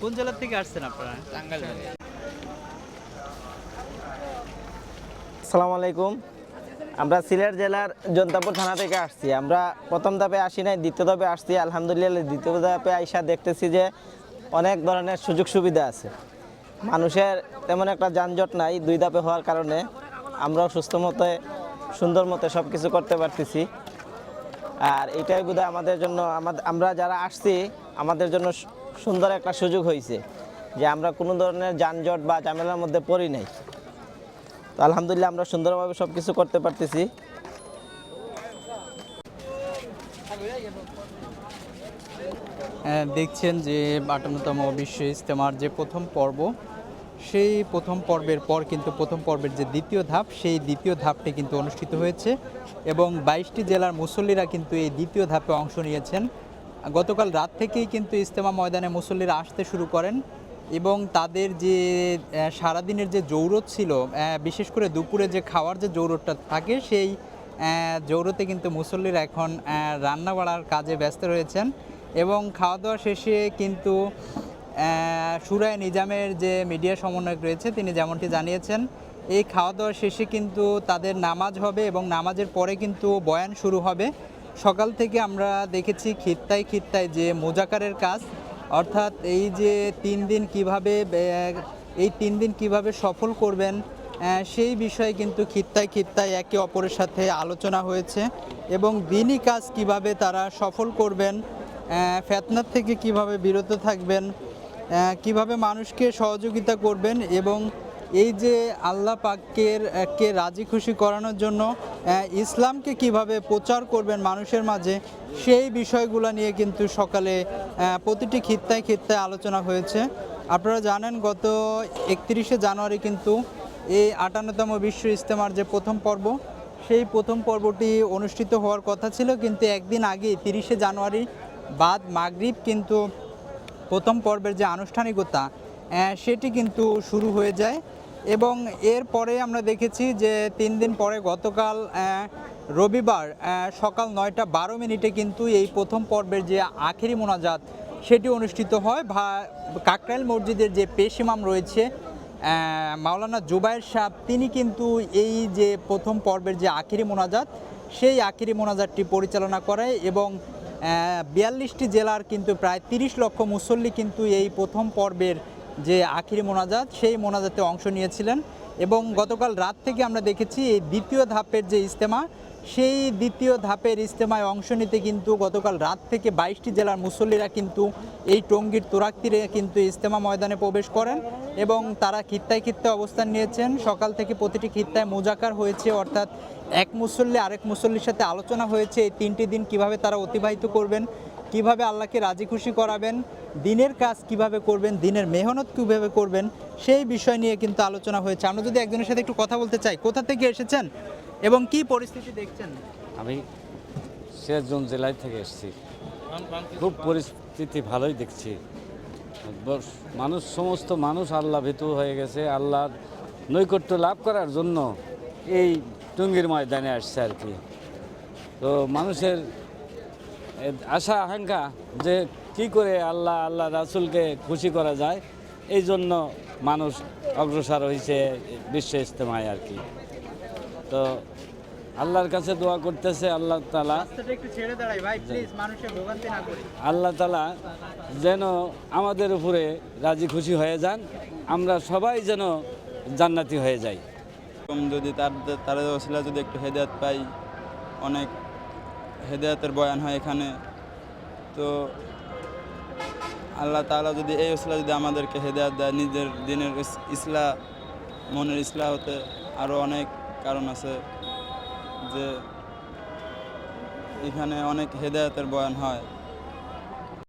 কোন জেলার থেকে আসছেন আপনারা? টাঙ্গাইল। আসসালামু আলাইকুম। আমরা সিলেট জেলার জন্তাপুর থানা থেকে আসছি। আমরা প্রথম ধাপে আসি নাই দ্বিতীয় ধাপে আসছি। আলহামদুলিল্লাহ দ্বিতীয় ধাপে আইসা দেখতেছি যে অনেক ধরনের সুযোগ সুবিধা আছে। মানুষের তেমন একটা যানজট নাই দুই ধাপে হওয়ার কারণে। আমরাও সুস্থ মতে সুন্দর মতে সব কিছু করতে পারতেছি। আর এটাই বোধহয় আমাদের জন্য আমরা যারা আসছি আমাদের জন্য সুন্দর একটা সুযোগ হয়েছে যে আমরা কোনো ধরনের যানজট বা ঝামেলার মধ্যে পড়ি নাই। তো আলহামদুলিল্লাহ আমরা সুন্দরভাবে সব কিছু করতে পারতেছি। হ্যাঁ, দেখছেন যে আটান্নতম বিশ্ব ইজতেমার যে প্রথম পর্ব সেই প্রথম পর্বের পর কিন্তু প্রথম পর্বের যে দ্বিতীয় ধাপ, সেই দ্বিতীয় ধাপটি কিন্তু অনুষ্ঠিত হয়েছে এবং বাইশটি জেলার মুসল্লিরা কিন্তু এই দ্বিতীয় ধাপে অংশ নিয়েছেন। গতকাল রাত থেকেই কিন্তু ইজতেমা ময়দানে মুসল্লিরা আসতে শুরু করেন এবং তাদের যে সারাদিনের যে জৌরত ছিল বিশেষ করে দুপুরে যে খাওয়ার যে জৌরতটা থাকে, সেই জৌরতে কিন্তু মুসল্লিরা এখন রান্না বাড়ার কাজে ব্যস্ত রয়েছেন এবং খাওয়া দাওয়া শেষে কিন্তু সুরায় নিজামের যে মিডিয়া সমন্বয়ক রয়েছে, তিনি যেমনটি জানিয়েছেন, এই খাওয়া দাওয়া শেষে কিন্তু তাদের নামাজ হবে এবং নামাজের পরে কিন্তু বয়ান শুরু হবে। সকাল থেকে আমরা দেখেছি খিত্তায় খিত্তায় যে মোজাকারের কাজ, অর্থাৎ এই যে তিন দিন কীভাবে এই তিন দিন কীভাবে সফল করবেন সেই বিষয়ে কিন্তু খিত্তায় খিত্তায় একে অপরের সাথে আলোচনা হয়েছে এবং দিনই কাজ কীভাবে তারা সফল করবেন ফেতনার থেকে কীভাবে বিরত থাকবেন কীভাবে মানুষকে সহযোগিতা করবেন এবং এই যে আল্লাহ পাকের কে রাজি খুশি করানোর জন্য ইসলামকে কীভাবে প্রচার করবেন মানুষের মাঝে, সেই বিষয়গুলো নিয়ে কিন্তু সকালে প্রতিটি খিত্তায় খিত্তায় আলোচনা হয়েছে। আপনারা জানেন, গত একত্রিশে জানুয়ারি কিন্তু এই আটান্নতম বিশ্ব ইজতেমার যে প্রথম পর্ব, সেই প্রথম পর্বটি অনুষ্ঠিত হওয়ার কথা ছিল, কিন্তু একদিন আগে, তিরিশে জানুয়ারি বাদ মাগরিব কিন্তু প্রথম পর্বের যে আনুষ্ঠানিকতা সেটি কিন্তু শুরু হয়ে যায়। এবং এর পরে আমরা দেখেছি যে তিন দিন পরে গতকাল রবিবার সকাল নয়টা বারো মিনিটে কিন্তু এই প্রথম পর্বের যে আখেরি মোনাজাত, সেটি অনুষ্ঠিত হয়। ভা, কাকরাইল মসজিদের যে পেশিমাম রয়েছে মাওলানা জুবাইর সাহ তিনি কিন্তু এই যে প্রথম পর্বের যে আখেরি মোনাজাত, সেই আখেরি মোনাজাতটি পরিচালনা করে এবং বিয়াল্লিশটি জেলার কিন্তু প্রায় তিরিশ লক্ষ মুসল্লি কিন্তু এই প্রথম পর্বের যে আখিরি মোনাজাত, সেই মোনাজাতে অংশ নিয়েছিলেন। এবং গতকাল রাত থেকে আমরা দেখেছি এই দ্বিতীয় ধাপের যে ইজতেমা, সেই দ্বিতীয় ধাপের ইজতেমায় অংশ নিতে কিন্তু গতকাল রাত থেকে বাইশটি জেলার মুসল্লিরা কিন্তু এই টঙ্গীর তোরাক তীরে কিন্তু ইজতেমা ময়দানে প্রবেশ করেন এবং তারা খিত্তায় খিত্তায় অবস্থান নিয়েছেন। সকাল থেকে প্রতিটি খিত্তায় মোজাকার হয়েছে, অর্থাৎ এক মুসল্লি আরেক মুসল্লির সাথে আলোচনা হয়েছে। এই তিনটি দিন কীভাবে তারা অতিবাহিত করবেন কীভাবে আল্লাহকে রাজি খুশি করাবেন, দিনের কাজ কীভাবে করবেন, দিনের মেহনত কীভাবে করবেন, সেই বিষয় নিয়ে কিন্তু আলোচনা হয়েছে। আমরা যদি একজনের সাথে একটু কথা বলতে চাই, কোথা থেকে এসেছেন এবং কি পরিস্থিতি দেখছেন? আমি সিরাজগঞ্জ জেলায় থেকে এসেছি। খুব পরিস্থিতি ভালোই দেখছি। মানুষ, সমস্ত মানুষ আল্লাহ ভীতু হয়ে গেছে। আল্লাহর নৈকট্য লাভ করার জন্য এই টুঙ্গির ময়দানে আসছে আর কি। তো মানুষের আশা আকাঙ্ক্ষা যে কি করে আল্লাহ আল্লাহ রাসুলকে খুশি করা যায় এই জন্য মানুষ অগ্রসর হয়েছে বিশ্ব ইজতেমায় আর কি। তো আল্লাহর কাছে দোয়া করতেছে আল্লাহ তালা রাস্তাটা একটু ছেড়ে দাঁড়াই ভাই প্লিজ মানুষের ভোগান্তি না করি। আল্লাহ তালা যেন আমাদের উপরে রাজি খুশি হয়ে যান আমরা সবাই যেন জান্নাতি হয়ে যাই। যদি তার তাদের ওসিলা যদি একটু হেদায়ত পাই অনেক হেদায়তের বয়ান হয় এখানে। তো আল্লাহ তালা যদি এই ইসলা যদি আমাদেরকে হেদায়ত দেয়, নিজের দিনের ইসলা, মনের ইসলা হতে আরও অনেক কারণ আছে যে এখানে অনেক হেদায়তের বয়ান হয়।